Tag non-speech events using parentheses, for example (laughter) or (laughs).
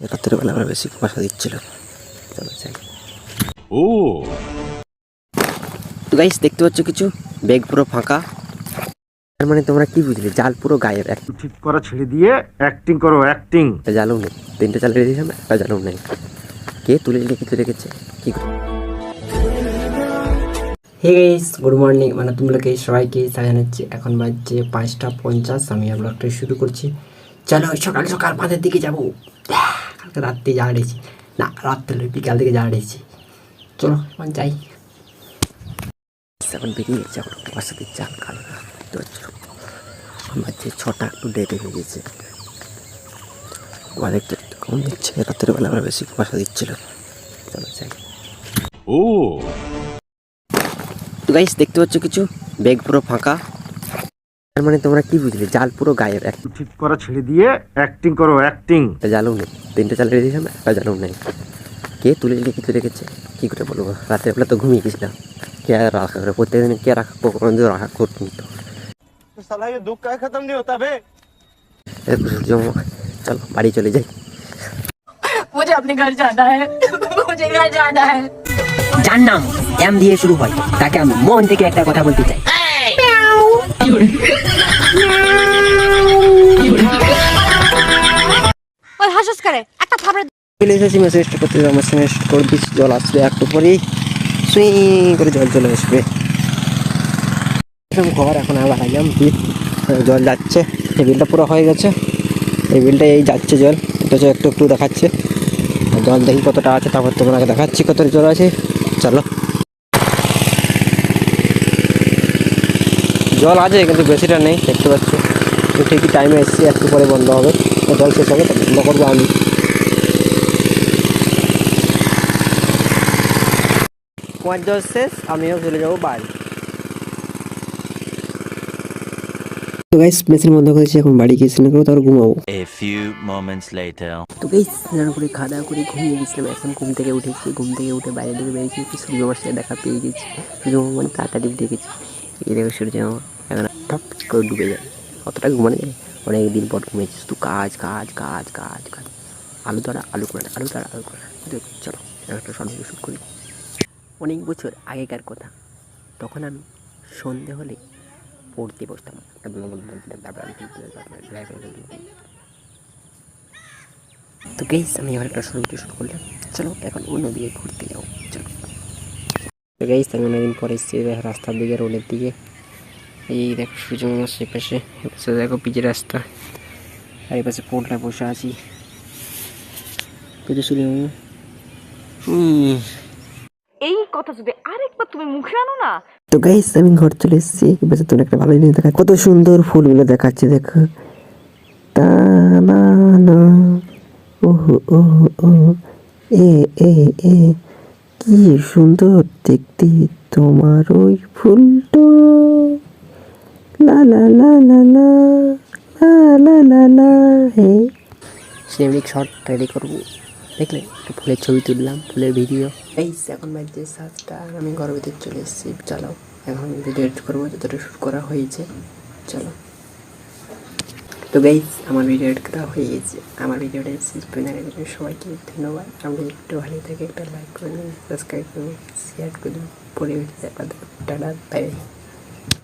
রাতের বেলা আমার বেশি কুয়াশা দিচ্ছিল। চলো যাই। ও। তো গাইস দেখতে পাচ্ছ কিছু? ব্যাগ পুরো ফাঁকা। তার মানে তোমরা কি বুঝলে? জাল পুরো গায়েব। একটা ঠিক করা ছেড়ে দিয়ে অ্যাক্টিং করো অ্যাক্টিং জালও নেই। তিনটে জাল রেখেছিলাম একটা জালও নেই। কে তুলে রেখে রেখেছে? কি করে? হে গাইস গুড মর্নিং মানে তোমরাকে সবাইকে জানাচ্ছি। এখন বাজছে পাঁচটা পঞ্চাশ। আমি ব্লগটা শুরু করছি। চলো সকাল সকাল পাঁচের দিকে যাব। কালকে রাত্রে যা রেছি না রাত্রে নয়, বিকাল থেকে যা রেছি চলো এখন যাই। এখন বেরিয়ে গেছে এখন কুয়াশা দিচ্ছে হালকা হালকা দেখতে পাচ্ছ বাজছে ছটা একটু ডেটে হয়ে গেছে। কুয়া দেখতে দেখতে কম দিচ্ছে রাতের বেলা আমরা বেশি কুয়াশা দিচ্ছিল। চলো যাই। ও। তো গাইস দেখতে পাচ্ছ কিছু? ব্যাগ পুরো ফাঁকা। তার মানে তোমরা কি বুঝলে জাল পুরো গায়েব একটা ঠিক করা ছেড়ে দিয়ে অ্যাক্টিং করো অ্যাক্টিং জালও নেই তিনটে জাল রেখেছিলাম একটা জালও নেই কে তুলে রেখে রেখেছে কি করে বলবো রাতের বেলা তো ঘুমিয়ে গেছিলাম কে আর রাখা করে প্রত্যেকদিন কে রাখা কোনো রাখা করতো তো साला ये दुख का खत्म नहीं होता बे এরপর সূর্য চলো বাড়ি চলে যাই मुझे अपने घर जाना है मुझे घर जाना है যার নাম এম দিয়ে শুরু হয় তাকে আমি মন থেকে একটা কথা বলতে চাই (laughs) ওই হাসস করে করে দিচ্ছি, জল আসবে একটু পরেই। সুই করে জল চলে আসবে। এরকম ঘর, এখন আবার আইলাম, কি? জল যাচ্ছে, টেবিলটা পুরো হয়ে গেছে। টেবিলটা এই যাচ্ছে জল এটা একটু একটু দেখাচ্ছে। জল দেখি কতটা আছে, তারপর তোমাকে দেখাচ্ছি কত জল আছে। চলো। জল আছে কিন্তু বেশিটা নেই দেখতে পাচ্ছি। ঠিকই টাইমে এসেছি একটু পরে বন্ধ হবে। জল শেষ হবে বন্ধ করব আমি। কুয়ার জল শেষ আমিও চলে যাব বাড়ি। তো গাইস মেশিন বন্ধ করেছি এখন বাড়ি গিয়ে স্নান করব তারপর ঘুমাবো. তো গাইস স্নান করে খাওয়া দাওয়া করে ঘুমিয়ে গেছিলাম এখন ঘুম থেকে উঠেছি ঘুম থেকে উঠে বাইরে দিকে বেরিয়েছি সূর্য দেখা পেয়ে গেছি। সূর্য মানে তাড়াতাড়ি গেছি এই দেখো মামা এখন টপ করে ডুবে যায়। কতটা ঘুমানো যায়। অনেক দিন পর ঘুমিয়েছি শুধু কাজ কাজ কাজ কাজ কাজ। আলু তারা আলু করে আলু তারা আলু করে চলো একটা শর্ট ভিডিও করি। অনেক বছর আগেকার কথা। তখন আমি সন্ধে হলে পড়তে বসতাম। তো গেস আমি এবার একটা শর্ট ভিডিও করলাম। চলো, এখন অন্য দিকে ঘুরতে যাও চলো। তো গেস আমি অনেকদিন পরে এসেছি দেখো রাস্তার দিকে রোডের দিকে। এই দেখো সূর্য মামার সে পাশে এ পাশে দেখো পিচের রাস্তা। আর এই পাশে পোলটা বসে আছি। কিন্তু সূর্য মামা। হুম এই কথা যদি আরেকবার তুমি মুখে আনো না। তো গাইস আমি ঘর চলে এসেছি। এবার তোর একটা ভালো জিনিস দেখা কত সুন্দর ফুলগুলো দেখাচ্ছে দেখো। তা না না। ওহো ওহো ও এ এ এ। কি সুন্দর দেখতে তোমার ওই ফুলটো। লা লা লা লা লা লা লা লা লা হে। সিনেমিক শট রেডি করব। দেখলে একটু ফুলের ছবি তুললাম ফুলের ভিডিও এই এখন বাজছে সাতটা আর আমি ঘরের ভিতরে চলে এসেছি। চলো এখন ভিডিও এডিট করব যতটা শ্যুট করা হয়েছে। চলো। তো গাইজ আমার ভিডিও করা হয়ে গেছে। আমার ভিডিওটা শেষ পর্যন্ত জন্য সবাইকে ধন্যবাদ। আমি একটু ভালো থাকে একটা লাইক করে দিন সাবস্ক্রাইব করুন শেয়ার করুন পরে ভিডিও টাটা বাই